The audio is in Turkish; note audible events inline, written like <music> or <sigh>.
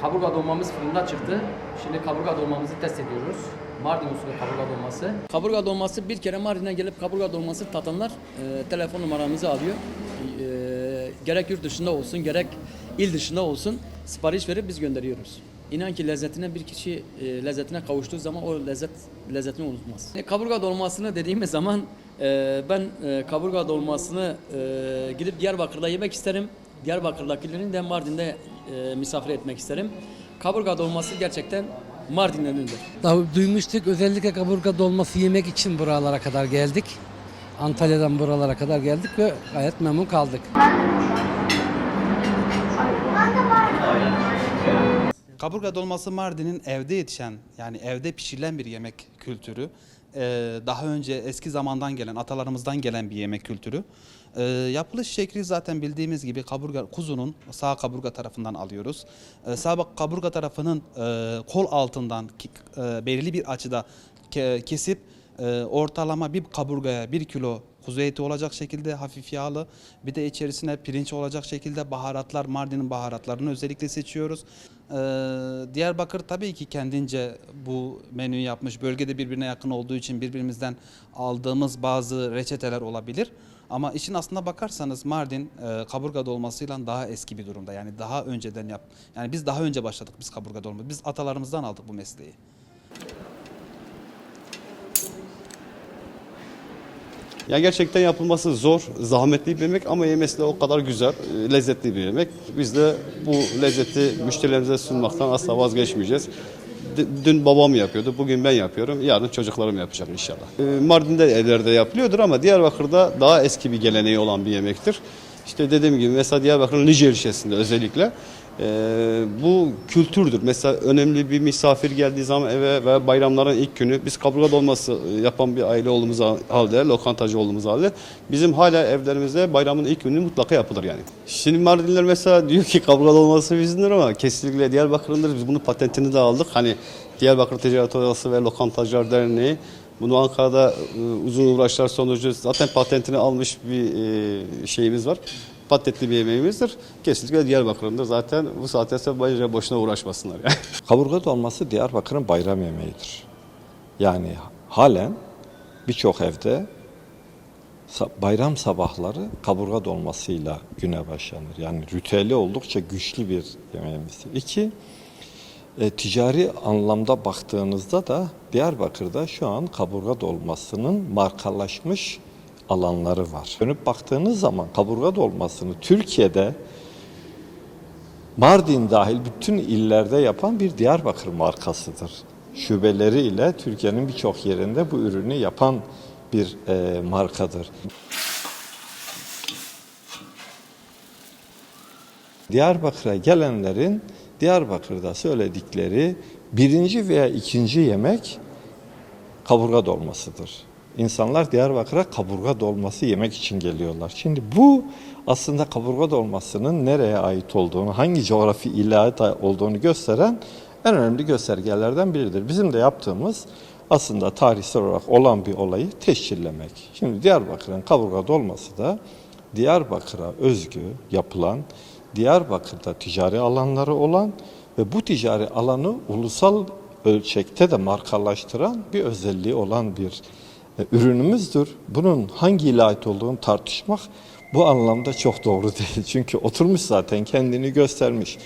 kaburga dolmamız fırında çıktı. Şimdi kaburga dolmamızı test ediyoruz. Mardin usulü kaburga dolması. Kaburga dolması bir kere Mardin'e gelip kaburga dolması tatanlar e, telefon numaramızı alıyor. E, gerek yurt dışında olsun gerek il dışında olsun sipariş verip biz gönderiyoruz. İnan ki lezzetine bir kişi e, lezzetine kavuştuğu zaman o lezzet lezzetini unutmaz. E, kaburga dolmasını dediğimiz zaman e, ben e, kaburga dolmasını e, gidip Diyarbakır'da yemek isterim. Diyarbakır'dakilerin de Mardin'de e, misafir etmek isterim. Kaburga dolması gerçekten Mardin'dendir. Daha duymuştuk özellikle kaburga dolması yemek için buralara kadar geldik. Antalya'dan buralara kadar geldik ve gayet memnun kaldık. Kaburga dolması Mardin'in evde yetişen yani evde pişirilen bir yemek kültürü. Ee, daha önce eski zamandan gelen, atalarımızdan gelen bir yemek kültürü. Ee, yapılış şekli zaten bildiğimiz gibi kaburga kuzunun sağ kaburga tarafından alıyoruz. Ee, sağ kaburga tarafının e, kol altından e, belirli bir açıda ke- kesip e, ortalama bir kaburgaya bir kilo kuzu eti olacak şekilde hafif yağlı bir de içerisine pirinç olacak şekilde baharatlar Mardin'in baharatlarını özellikle seçiyoruz. Ee, Diyarbakır tabii ki kendince bu menüyü yapmış. Bölgede birbirine yakın olduğu için birbirimizden aldığımız bazı reçeteler olabilir. Ama işin aslına bakarsanız Mardin e, kaburga dolmasıyla daha eski bir durumda. Yani daha önceden yap. Yani biz daha önce başladık biz kaburga dolması. Biz atalarımızdan aldık bu mesleği. Ya gerçekten yapılması zor, zahmetli bir yemek ama yemesi de o kadar güzel, e, lezzetli bir yemek. Biz de bu lezzeti müşterilerimize sunmaktan asla vazgeçmeyeceğiz. Dün babam yapıyordu, bugün ben yapıyorum, yarın çocuklarım yapacak inşallah. E, Mardin'de evlerde yapılıyordur ama Diyarbakır'da daha eski bir geleneği olan bir yemektir. İşte dediğim gibi mesela Diyarbakır'ın Lice ilçesinde özellikle e, bu kültürdür. Mesela önemli bir misafir geldiği zaman eve ve bayramların ilk günü biz kaburga dolması yapan bir aile olduğumuz halde, lokantacı olduğumuz halde bizim hala evlerimizde bayramın ilk günü mutlaka yapılır yani. Şimdi Mardinler mesela diyor ki kaburga dolması bizimdir ama kesinlikle Diyarbakır'ındır. Biz bunun patentini de aldık. Hani Diyarbakır Ticaret Odası ve Lokantacılar Derneği bunu Ankara'da e, uzun uğraşlar sonucu zaten patentini almış bir e, şeyimiz var. Patentli bir yemeğimizdir. Kesinlikle Diyarbakır'ındır. Zaten bu saatte ise boşuna uğraşmasınlar yani. <laughs> Kaburga dolması Diyarbakır'ın bayram yemeğidir. Yani halen birçok evde bayram sabahları kaburga dolmasıyla güne başlanır. Yani ritüeli oldukça güçlü bir yemeğimiz. İki, e, ticari anlamda baktığınızda da Diyarbakır'da şu an kaburga dolmasının markalaşmış alanları var. Dönüp baktığınız zaman kaburga dolmasını Türkiye'de Mardin dahil bütün illerde yapan bir Diyarbakır markasıdır. Şubeleriyle Türkiye'nin birçok yerinde bu ürünü yapan bir e, markadır. Diyarbakır'a gelenlerin Diyarbakır'da söyledikleri birinci veya ikinci yemek kaburga dolmasıdır. İnsanlar Diyarbakır'a kaburga dolması yemek için geliyorlar. Şimdi bu aslında kaburga dolmasının nereye ait olduğunu, hangi coğrafi ilahiyat olduğunu gösteren en önemli göstergelerden biridir. Bizim de yaptığımız aslında tarihsel olarak olan bir olayı teşkillemek. Şimdi Diyarbakır'ın kaburga dolması da Diyarbakır'a özgü yapılan, Diyarbakır'da ticari alanları olan ve bu ticari alanı ulusal ölçekte de markalaştıran bir özelliği olan bir ürünümüzdür. Bunun hangi ile ait olduğunu tartışmak bu anlamda çok doğru <laughs> değil. Çünkü oturmuş zaten kendini göstermiş.